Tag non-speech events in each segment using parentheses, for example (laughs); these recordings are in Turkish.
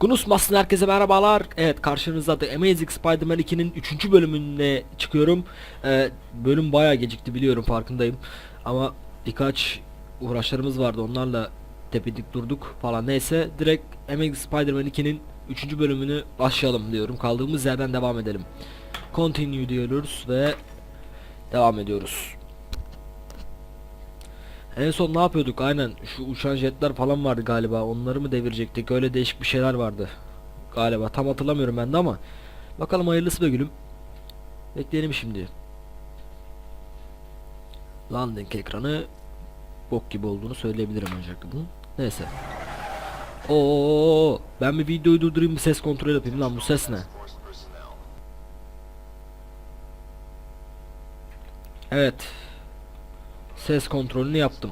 Gunus Mas'ın herkese merhabalar. Evet karşınızda The Amazing Spider-Man 2'nin 3. bölümüne çıkıyorum. Ee, bölüm bayağı gecikti biliyorum farkındayım. Ama birkaç uğraşlarımız vardı onlarla tepedik durduk falan neyse. Direkt Amazing Spider-Man 2'nin 3. bölümünü başlayalım diyorum. Kaldığımız yerden devam edelim. Continue diyoruz ve devam ediyoruz. En son ne yapıyorduk? Aynen şu uçan jetler falan vardı galiba. Onları mı devirecektik? Öyle değişik bir şeyler vardı. Galiba. Tam hatırlamıyorum ben de ama. Bakalım hayırlısı be gülüm. Bekleyelim şimdi. Landing ekranı bok gibi olduğunu söyleyebilirim öncelikle bunun. Neyse. Oo, ben bir videoyu durdurayım bir ses kontrol yapayım lan bu ses ne? Evet. Ses kontrolünü yaptım.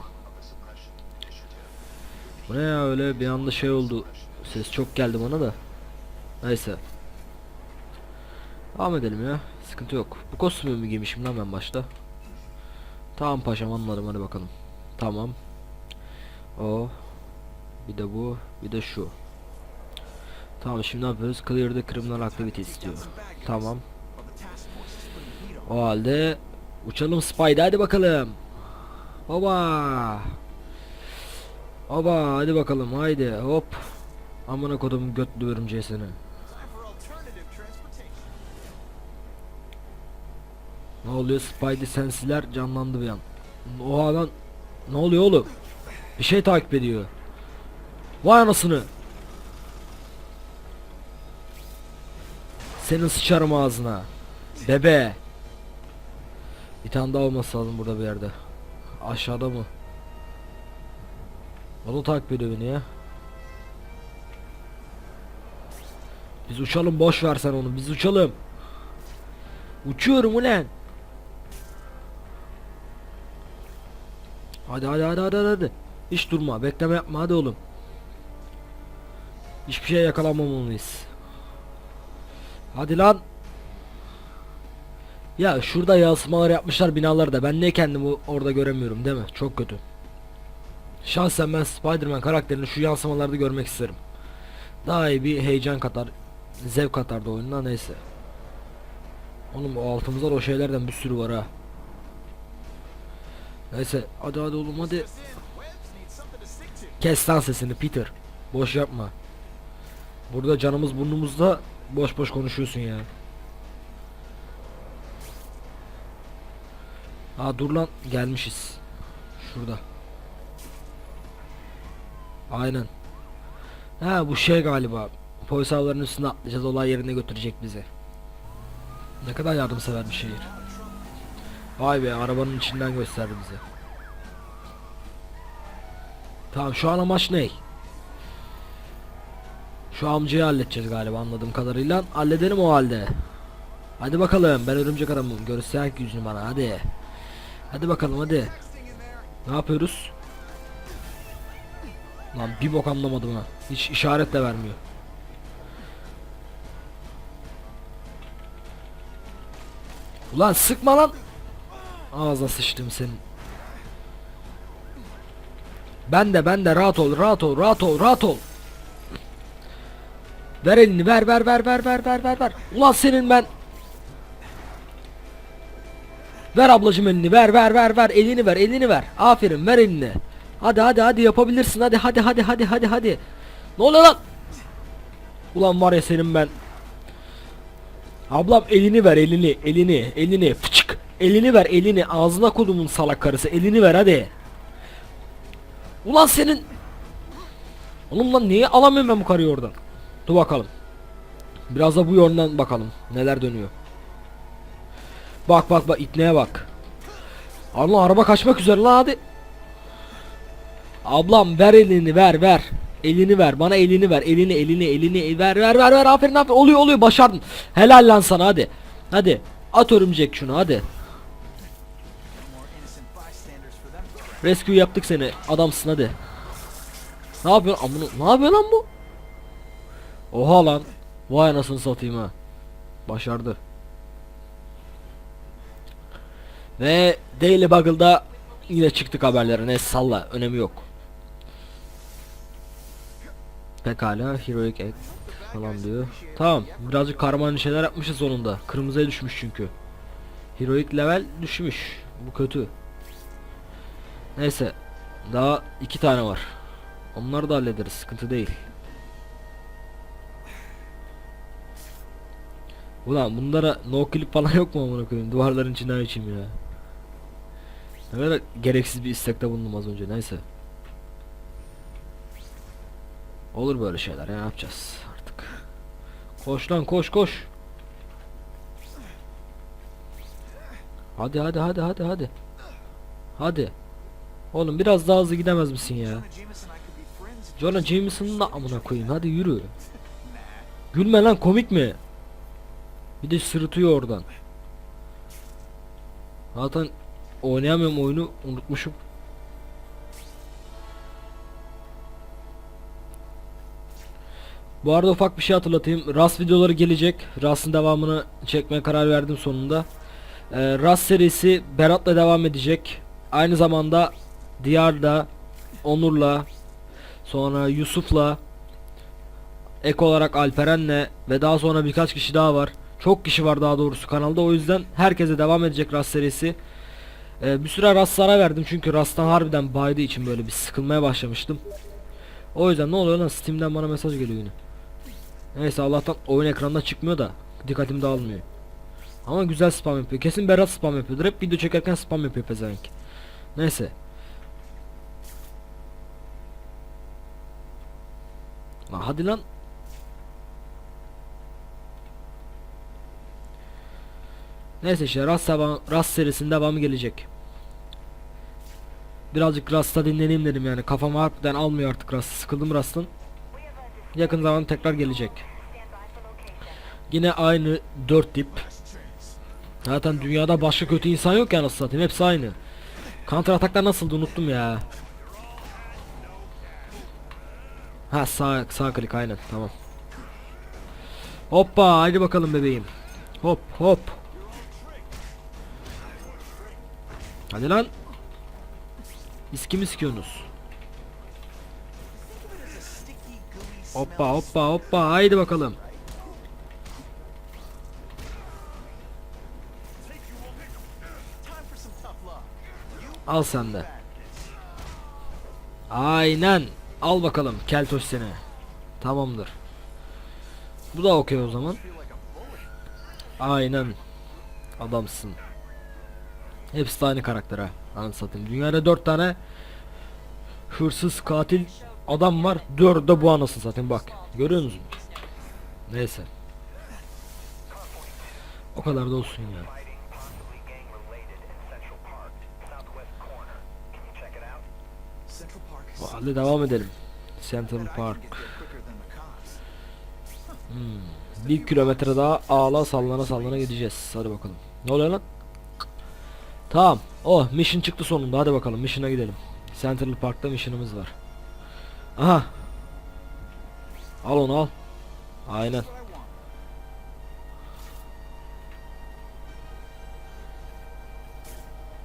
Bu ne ya öyle bir anda şey oldu. Ses çok geldi bana da. Neyse. Devam edelim ya. Sıkıntı yok. Bu kostümü mü giymişim lan ben başta? Tamam paşam anladım hadi bakalım. Tamam. O. Bir de bu. Bir de şu. Tamam şimdi ne yapıyoruz? Clear the criminal activities diyor. Tamam. O halde uçalım Spidey hadi bakalım. Oba. Oba hadi bakalım haydi hop. Amına kodumun götlü örümceği seni. Ne oluyor Spidey sensiler canlandı bir an. Oha lan. Ne oluyor oğlum? Bir şey takip ediyor. Vay anasını. Senin sıçarım ağzına. Bebe. Bir tane daha olması lazım burada bir yerde. Aşağıda mı? Onu takip ediyor beni ya. Biz uçalım boş ver sen onu. Biz uçalım. Uçuyorum ulan. Hadi hadi hadi hadi hadi. Hiç durma. Bekleme yapma hadi oğlum. Hiçbir şeye yakalanmamalıyız. Hadi lan. Ya şurada yansımalar yapmışlar binalarda. Ben niye kendimi orada göremiyorum değil mi? Çok kötü. Şahsen ben Spider-Man karakterini şu yansımalarda görmek isterim. Daha iyi bir heyecan katar, zevk katar da oyununa neyse. Oğlum o altımızda o şeylerden bir sürü var ha. Neyse hadi hadi oğlum hadi. Kes lan sesini Peter. Boş yapma. Burada canımız burnumuzda boş boş konuşuyorsun ya. Aa dur lan gelmişiz. Şurada. Aynen. Ha bu şey galiba. Polis avlarının üstüne atlayacağız olay yerine götürecek bizi. Ne kadar yardımsever bir şehir. Vay be arabanın içinden gösterdi bize. Tamam şu an amaç ne? Şu amcayı halledeceğiz galiba anladığım kadarıyla. Halledelim o halde. Hadi bakalım ben örümcek adamım. Göster yüzünü bana hadi. Hadi bakalım hadi. Ne yapıyoruz? Lan bir bok anlamadım ha. Hiç işaret de vermiyor. Ulan sıkma lan. Ağzına sıçtım senin. Ben de ben de rahat ol rahat ol rahat ol rahat ol. Ver elini ver ver ver ver ver ver ver ver. Ulan senin ben. Ver ablacım elini ver ver ver ver elini ver elini ver. Aferin ver elini. Hadi hadi hadi yapabilirsin hadi hadi hadi hadi hadi hadi. Ne oluyor lan? Ulan var ya senin ben. Ablam elini ver elini elini elini fıçık. Elini ver elini ağzına kodumun salak karısı elini ver hadi. Ulan senin. Oğlum lan niye alamıyorum ben bu karıyı oradan? Dur bakalım. Biraz da bu yönden bakalım neler dönüyor. Bak bak bak itneye bak. Allah araba kaçmak üzere lan hadi. Ablam ver elini ver ver. Elini ver bana elini ver elini elini elini ver ver ver ver aferin aferin oluyor oluyor başardın. Helal lan sana hadi. Hadi at örümcek şunu hadi. Rescue yaptık seni adamsın hadi. Ne yapıyorsun amına ne yapıyor lan bu? Oha lan. Vay anasını satayım ha. Başardı. Ve Daily Buggle'da yine çıktık haberlere. Ne salla önemi yok. Pekala Heroic Act falan diyor. Tamam birazcık karmaşık şeyler yapmışız sonunda. Kırmızıya düşmüş çünkü. Heroic level düşmüş. Bu kötü. Neyse. Daha iki tane var. Onları da hallederiz. Sıkıntı değil. Ulan bunlara no clip falan yok mu amına koyayım? Duvarların içinden içeyim ya. Ne kadar gereksiz bir istekte bulundum az önce. Neyse. Olur böyle şeyler ya ne yapacağız artık. Koş lan koş koş. Hadi hadi hadi hadi hadi. Hadi. Oğlum biraz daha hızlı gidemez misin ya? Jonah Jameson'ın da amına koyayım hadi yürü. Gülme lan komik mi? Bir de sırıtıyor oradan. Zaten oynayamıyorum oyunu unutmuşum. Bu arada ufak bir şey hatırlatayım. Rast videoları gelecek. Rast'ın devamını çekmeye karar verdim sonunda. Ee, Rast serisi Berat'la devam edecek. Aynı zamanda Diyar'da, Onur'la, sonra Yusuf'la, ek olarak Alperen'le ve daha sonra birkaç kişi daha var. Çok kişi var daha doğrusu kanalda. O yüzden herkese devam edecek Rast serisi. Ee, bir süre Rast'lara verdim çünkü Rast'tan harbiden baydığı için böyle bir sıkılmaya başlamıştım. O yüzden ne oluyor lan Steam'den bana mesaj geliyor yine. Neyse Allah'tan oyun ekranda çıkmıyor da dikkatim dağılmıyor. Ama güzel spam yapıyor. Kesin Berat spam yapıyordur. Hep video çekerken spam yapıyor pezevenk. Neyse. Lan hadi lan. Neyse işte devam- Rast serisinin devamı gelecek. Birazcık Rast'ta dinleneyim dedim yani. Kafam harbiden almıyor artık Rast. Sıkıldım Rast'ın. Yakın zaman tekrar gelecek. Yine aynı dört tip. Zaten dünyada başka kötü insan yok ya nasıl satayım hepsi aynı. Counter ataklar nasıldı unuttum ya. Ha sağ sağ klik aynen tamam. Hoppa haydi bakalım bebeğim. Hop hop. Hadi lan. İski mi sikiyorsunuz? Hoppa hoppa hoppa haydi bakalım. Al sen de. Aynen. Al bakalım keltoş seni. Tamamdır. Bu da okey o zaman. Aynen. Adamsın. Hepsi de aynı karakter ha. Anı satayım. Dünyada dört tane hırsız katil adam var. Dördü de bu anasını satayım bak. Görüyor musun? Neyse. O kadar da olsun ya. O halde devam edelim. Central Park. Hmm. Bir kilometre daha ağla sallana sallana gideceğiz. Hadi bakalım. Ne oluyor lan? Tamam. Oh mission çıktı sonunda. Hadi bakalım mission'a gidelim. Central Park'ta mission'ımız var. Aha. Al onu al. Aynen.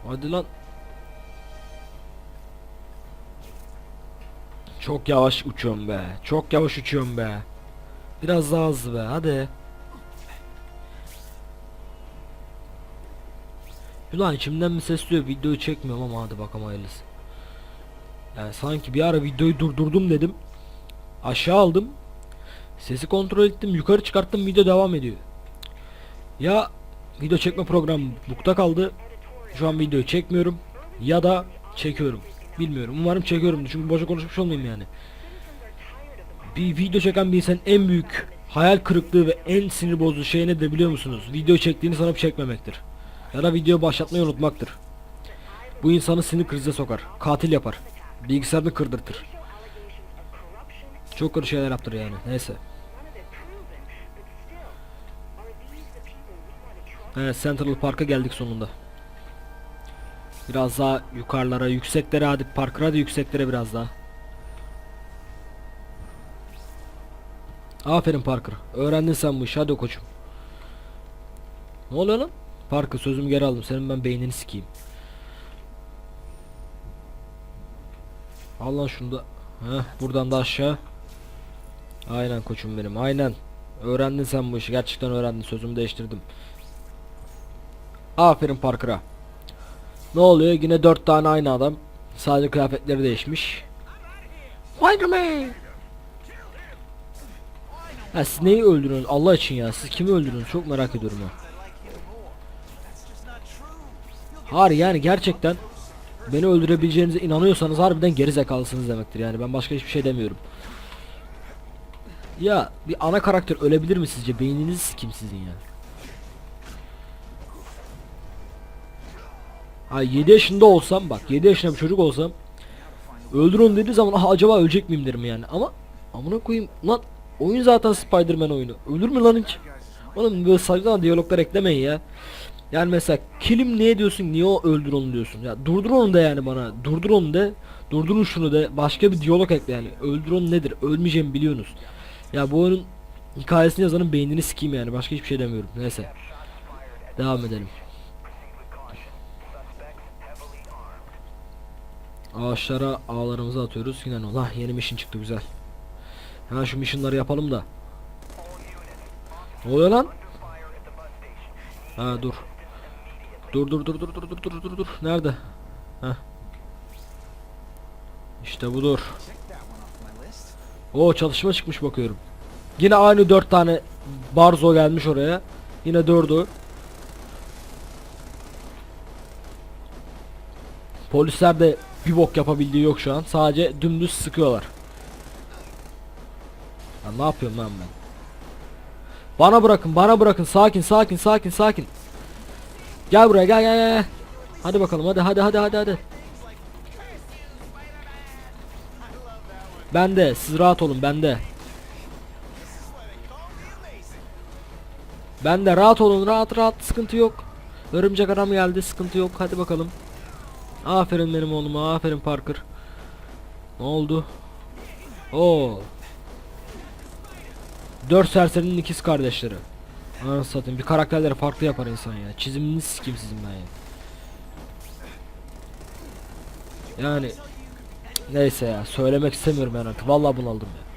Hadi lan. Çok yavaş uçuyorum be. Çok yavaş uçuyorum be. Biraz daha hızlı be. Hadi. Ulan içimden mi sesliyor videoyu çekmiyorum ama hadi bakalım hayırlısı. Yani sanki bir ara videoyu durdurdum dedim. Aşağı aldım. Sesi kontrol ettim yukarı çıkarttım video devam ediyor. Ya video çekme programı bukta kaldı. Şu an videoyu çekmiyorum. Ya da çekiyorum. Bilmiyorum. Umarım çekiyorum çünkü boşa konuşmuş olmayayım yani. Bir video çeken bir insanın en büyük hayal kırıklığı ve en sinir bozucu şey ne de biliyor musunuz? Video çektiğini sanıp çekmemektir. Ya da video başlatmayı unutmaktır. Bu insanı sinir krize sokar. Katil yapar. Bilgisayarını kırdırtır. Çok kötü şeyler yaptır yani. Neyse. Evet Central Park'a geldik sonunda. Biraz daha yukarılara, yükseklere hadi Parker hadi yükseklere biraz daha. Aferin Parker. Öğrendin sen bu işi hadi koçum. Ne oluyor lan? Parker sözümü geri aldım. Senin ben beynini sikeyim. Al lan şunu da. Heh, buradan da aşağı. Aynen koçum benim aynen. Öğrendin sen bu işi gerçekten öğrendin sözümü değiştirdim. Aferin Parker'a. Ne oluyor yine dört tane aynı adam. Sadece kıyafetleri değişmiş. Spider-Man! Ha siz neyi öldürüyorsunuz Allah için ya siz kimi öldürüyorsunuz çok merak ediyorum ya. Hayır yani gerçekten beni öldürebileceğinize inanıyorsanız harbiden geri zekalısınız demektir yani ben başka hiçbir şey demiyorum. Ya bir ana karakter ölebilir mi sizce? Beyniniz kim sizin ya? Ha 7 yaşında olsam bak 7 yaşında bir çocuk olsam öldür onu dediği zaman "Ah, acaba ölecek miyim derim yani ama amına koyayım lan oyun zaten Spider-Man oyunu ölür mü lan hiç? Oğlum böyle saçma diyaloglar eklemeyin ya. Yani mesela kilim niye diyorsun niye o öldür onu diyorsun? Ya durdur onu da yani bana durdur onu de durdurun şunu de başka bir diyalog ekle yani. Öldür onu nedir? Ölmeyeceğimi biliyorsunuz. Ya bu oyunun hikayesini yazanın beynini sikeyim yani başka hiçbir şey demiyorum. Neyse devam edelim. Ağaçlara ağlarımızı atıyoruz. Yine ne Allah yeni mission çıktı güzel. Hemen şu missionları yapalım da. Ne oluyor lan? Ha dur Dur dur dur dur dur dur dur dur dur. Nerede? Heh. İşte budur. O çalışma çıkmış bakıyorum. Yine aynı dört tane barzo gelmiş oraya. Yine dördü. Polisler de bir bok yapabildiği yok şu an. Sadece dümdüz sıkıyorlar. Ya ne yapıyorum lan ben? Bana bırakın, bana bırakın. Sakin, sakin, sakin, sakin. Gel buraya gel gel gel. Hadi bakalım hadi hadi hadi hadi hadi. Bende siz rahat olun bende. Bende rahat olun rahat rahat sıkıntı yok. Örümcek adam geldi sıkıntı yok hadi bakalım. Aferin benim oğluma aferin Parker. Ne oldu? Oo. Dört serserinin ikiz kardeşleri. Anasını satayım bir karakterleri farklı yapar insan ya. Çizimini sikim sizin ben ya. Yani neyse ya söylemek istemiyorum ben artık. Vallahi bunaldım ya.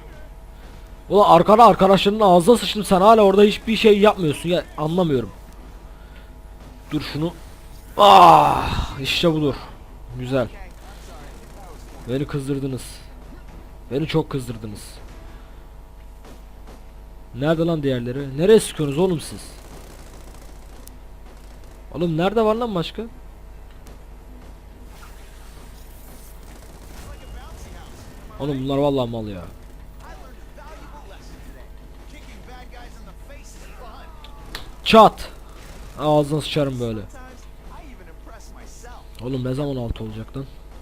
Ulan arkada arkadaşlarının ağzına sıçtım sen hala orada hiçbir şey yapmıyorsun ya anlamıyorum. Dur şunu. Ah işte budur. Güzel. Beni kızdırdınız. Beni çok kızdırdınız. Nerede lan diğerleri? Nereye sıkıyorsunuz oğlum siz? Oğlum nerede var lan başka? Oğlum bunlar vallahi mal ya. Çat. Ağzına sıçarım böyle. Oğlum ne zaman altı olacak?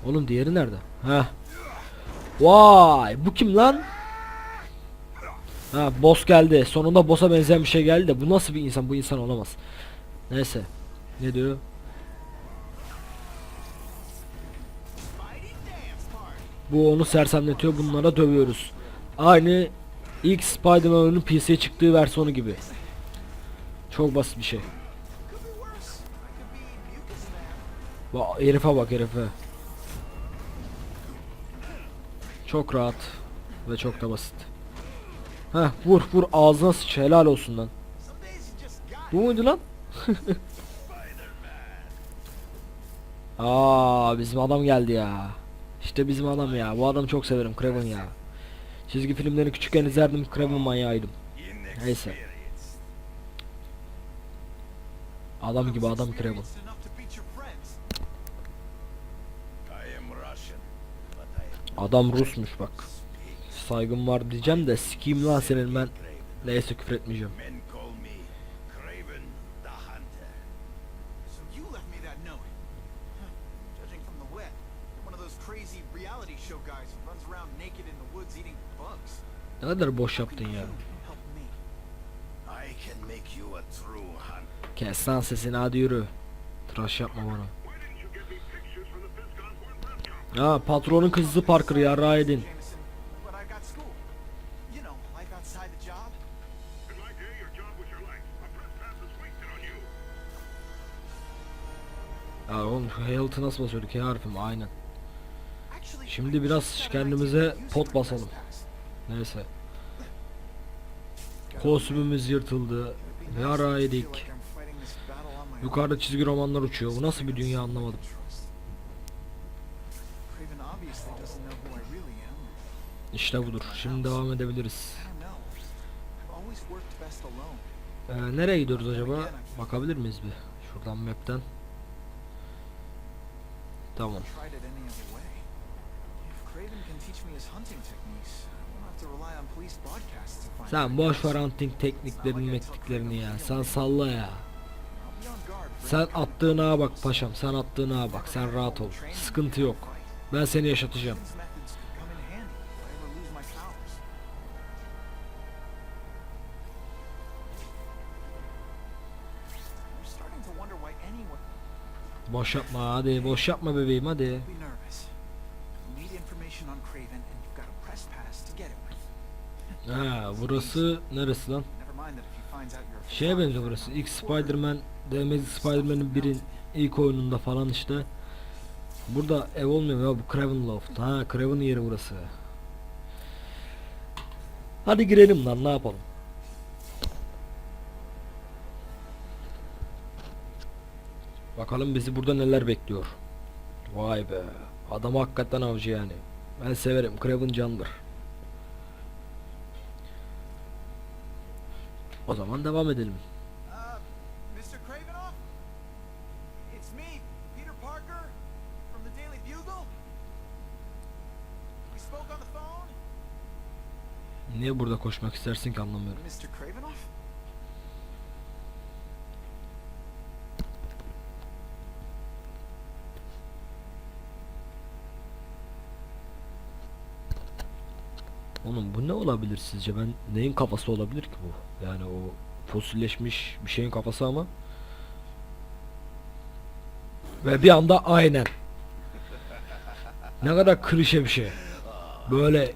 Oğlum diğeri nerede? Heh. Vay bu kim lan? Ha boss geldi. Sonunda boss'a benzeyen bir şey geldi de bu nasıl bir insan? Bu insan olamaz. Neyse. Ne diyor? Bu onu sersemletiyor. Bunlara dövüyoruz. Aynı ilk Spider-Man'ın PC'ye çıktığı versiyonu gibi. Çok basit bir şey. Bak herife bak herife. Çok rahat ve çok da basit. Heh vur vur ağzına sıç helal olsun lan. Bu muydu lan? (laughs) Aa bizim adam geldi ya. İşte bizim adam ya. Bu adamı çok severim Kraven ya. Çizgi filmlerini küçükken izlerdim Kraven manyağıydım. Neyse. Adam gibi adam Kraven. Adam Rusmuş bak saygım var diyeceğim de sikiyim lan senin ben neyse küfür etmeyeceğim. Ne kadar boş yaptın ya. Kes lan sesini hadi yürü. Tıraş yapma bana. Ha patronun kızı Parker yarra edin. Hayaltı nasıl basıyorduk? H harfi mi? Aynen. Şimdi biraz kendimize pot basalım. Neyse. Kostümümüz yırtıldı. Yara yedik. Yukarıda çizgi romanlar uçuyor. Bu nasıl bir dünya anlamadım. İşte budur. Şimdi devam edebiliriz. Ee, nereye gidiyoruz acaba? Bakabilir miyiz bir? Şuradan map'ten. Tamam. Sen boş ver hunting tekniklerini mektiklerini ya. Sen salla ya. Sen attığına bak paşam. Sen attığına bak. Sen rahat ol. Sıkıntı yok. Ben seni yaşatacağım. Boş yapma hadi. Boş yapma bebeğim hadi. Craven. Ha burası neresi lan? Şeye benziyor burası. İlk Spider-Man, Amazing Spider-Man'in birin ilk oyununda falan işte. Burada ev olmuyor mu ya bu Craven Loft. Ha Craven'ın yeri burası. Hadi girelim lan ne yapalım. Bakalım bizi burada neler bekliyor. Vay be. Adam hakikaten avcı yani. Ben severim. Craven candır. O zaman devam edelim. Uh. Niye burada koşmak istersin ki anlamıyorum. Oğlum bu ne olabilir sizce? Ben neyin kafası olabilir ki bu? Yani o fosilleşmiş bir şeyin kafası ama. Ve bir anda aynen. Ne kadar klişe bir şey. Böyle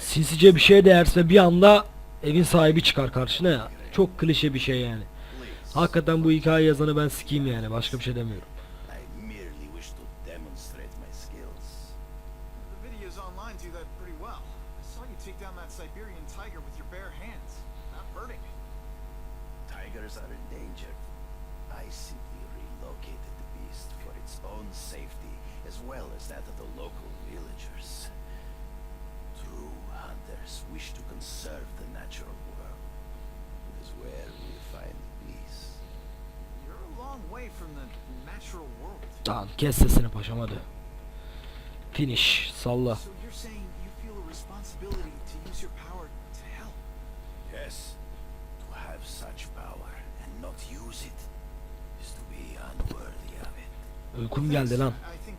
sinsice bir şey değerse bir anda evin sahibi çıkar karşına ya. Çok klişe bir şey yani. Hakikaten bu hikaye yazanı ben sikeyim yani. Başka bir şey demiyorum. As well as that of the local villagers. True hunters wish to conserve the natural world. It is where we find peace. You're a long way from the natural world. Tamam kes sesini paşam hadi. Finish. Salla. So you're saying you feel a responsibility to use your power to help? Yes, to have such power and not use it is to be unworthy of it. Uykum geldi lan. I think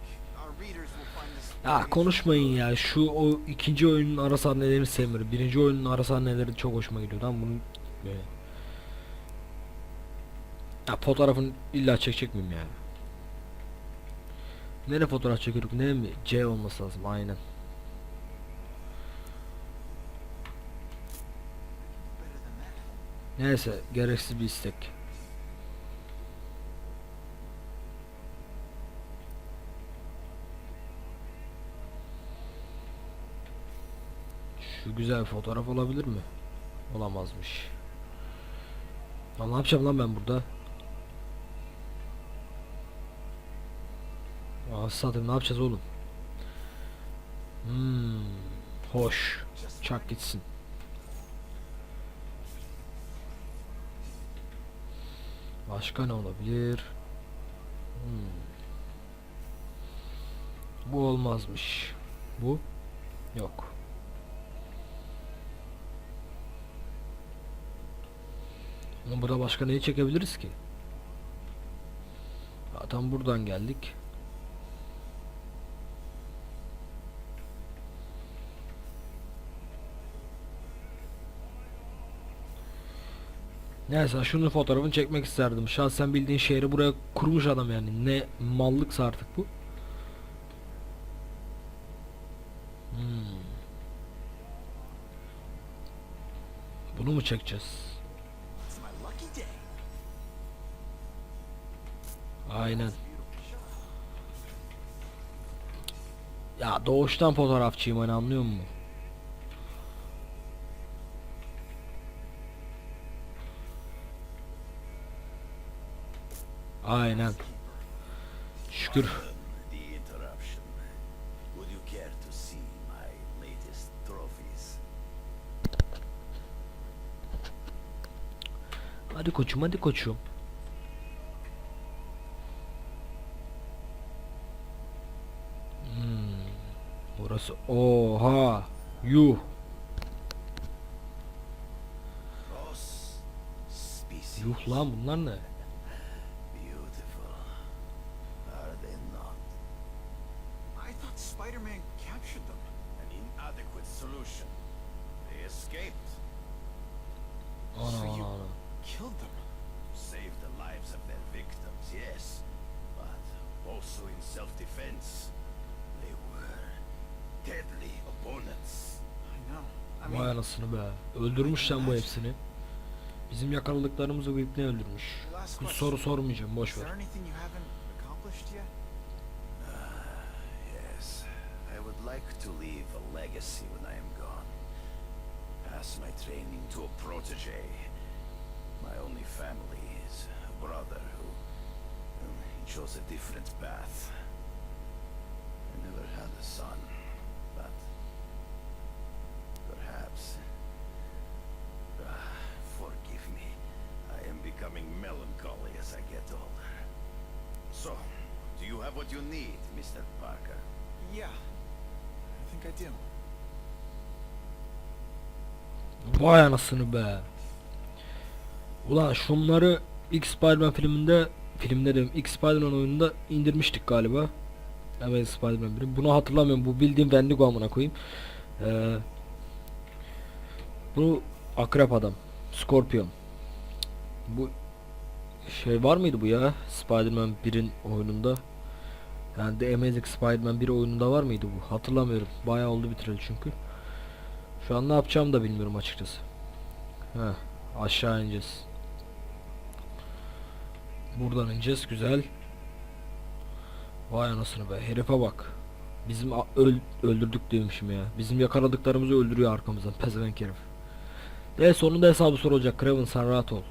Ya konuşmayın ya. Şu o ikinci oyunun ara sahnelerini sevmiyorum. Birinci oyunun ara sahneleri çok hoşuma gidiyor. Lan bunun böyle. Ya fotoğrafını illa çekecek miyim yani? Nere fotoğraf çekiyorduk? Ne mi? C olması lazım. Aynen. Neyse gereksiz bir istek. Şu güzel fotoğraf olabilir mi? Olamazmış. Ya ne yapacağım lan ben burada? Aa satayım ne yapacağız oğlum? Hmm, hoş. Çak gitsin. Başka ne olabilir? Hmm. Bu olmazmış. Bu? Yok. Ama burada başka neyi çekebiliriz ki? Zaten buradan geldik. Neyse şunun fotoğrafını çekmek isterdim. Şahsen bildiğin şehri buraya kurmuş adam yani. Ne mallıksa artık bu. Hmm. Bunu mu çekeceğiz? Aynen. Ya doğuştan fotoğrafçıyım hani anlıyor musun? Aynen. Şükür. Hadi koçum hadi koçum. Oha yuh yuh lan bunlar ne? Self-defense. Deadly opponents. I know. I Vay mean, anasını be. Öldürmüş lan bu hepsini. Bizim yakaladıklarımızı bu ipne öldürmüş. question. soru sormayacağım boş ver. would like to leave a legacy when I am gone. Pass my training to a protege. My only family is a brother who um, he chose a different path. I never had a son, you have what you need, Mr. Parker? Yeah. I think I do. Vay anasını be. Ulan şunları ilk Spider-Man filminde filmde de ilk Spider-Man oyununda indirmiştik galiba. Evet Spider-Man 1. Bunu hatırlamıyorum. Bu bildiğim Wendigo amına koyayım. Ee, bu akrep adam. Scorpion. Bu şey var mıydı bu ya? Spider-Man 1'in oyununda. Yani The Amazing Spider-Man 1 oyununda var mıydı bu? Hatırlamıyorum. Bayağı oldu bitireli çünkü. Şu an ne yapacağımı da bilmiyorum açıkçası. Heh, aşağı ineceğiz. Buradan ineceğiz güzel. Vay anasını be herife bak. Bizim öl öldürdük diyormuşum ya. Bizim yakaladıklarımızı öldürüyor arkamızdan pezevenk herif. De sonunda hesabı sorulacak. Craven sen rahat ol.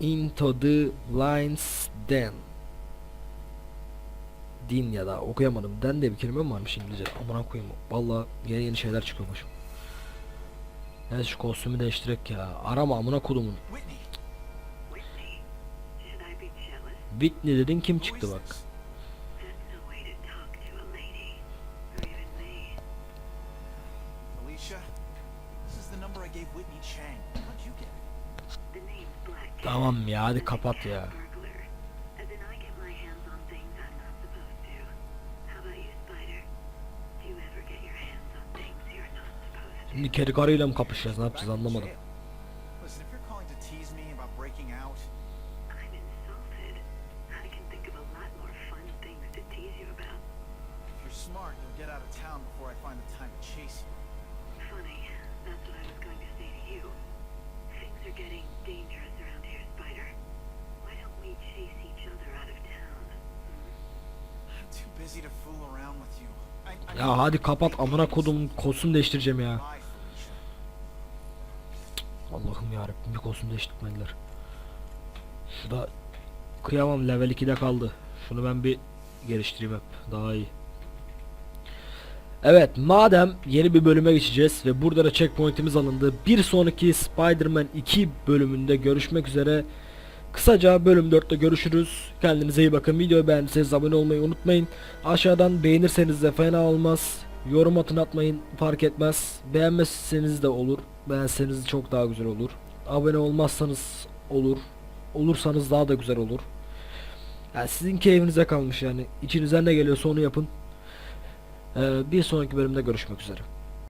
Into the lines then. Din ya da okuyamadım. Den de bir kelime mi varmış İngilizce? Amına koyayım. Vallahi yeni yeni şeyler çıkıyor başım. Neyse şu kostümü değiştirek ya. Arama amına kodumun. Whitney, dedin kim çıktı bak. Alicia, this is the number I gave Whitney Chang. How'd you get it? Tamam ya hadi kapat ya. Şimdi kedi karıyla mı kapışacağız ne yapacağız anlamadım. Hadi kapat amına kodum kostüm değiştireceğim ya. Allah'ım yarabbim bir kostüm değiştirmediler. Şurada kıyamam level 2'de kaldı. Şunu ben bir geliştireyim hep daha iyi. Evet madem yeni bir bölüme geçeceğiz ve burada da checkpointimiz alındı. Bir sonraki Spider-Man 2 bölümünde görüşmek üzere. Kısaca bölüm 4'te görüşürüz. Kendinize iyi bakın. Videoyu beğendiyseniz abone olmayı unutmayın. Aşağıdan beğenirseniz de fena olmaz. Yorum atın atmayın fark etmez. Beğenmezseniz de olur. Beğenseniz çok daha güzel olur. Abone olmazsanız olur. Olursanız daha da güzel olur. Yani sizin keyfinize kalmış yani. İçinizden ne geliyorsa onu yapın. Ee, bir sonraki bölümde görüşmek üzere.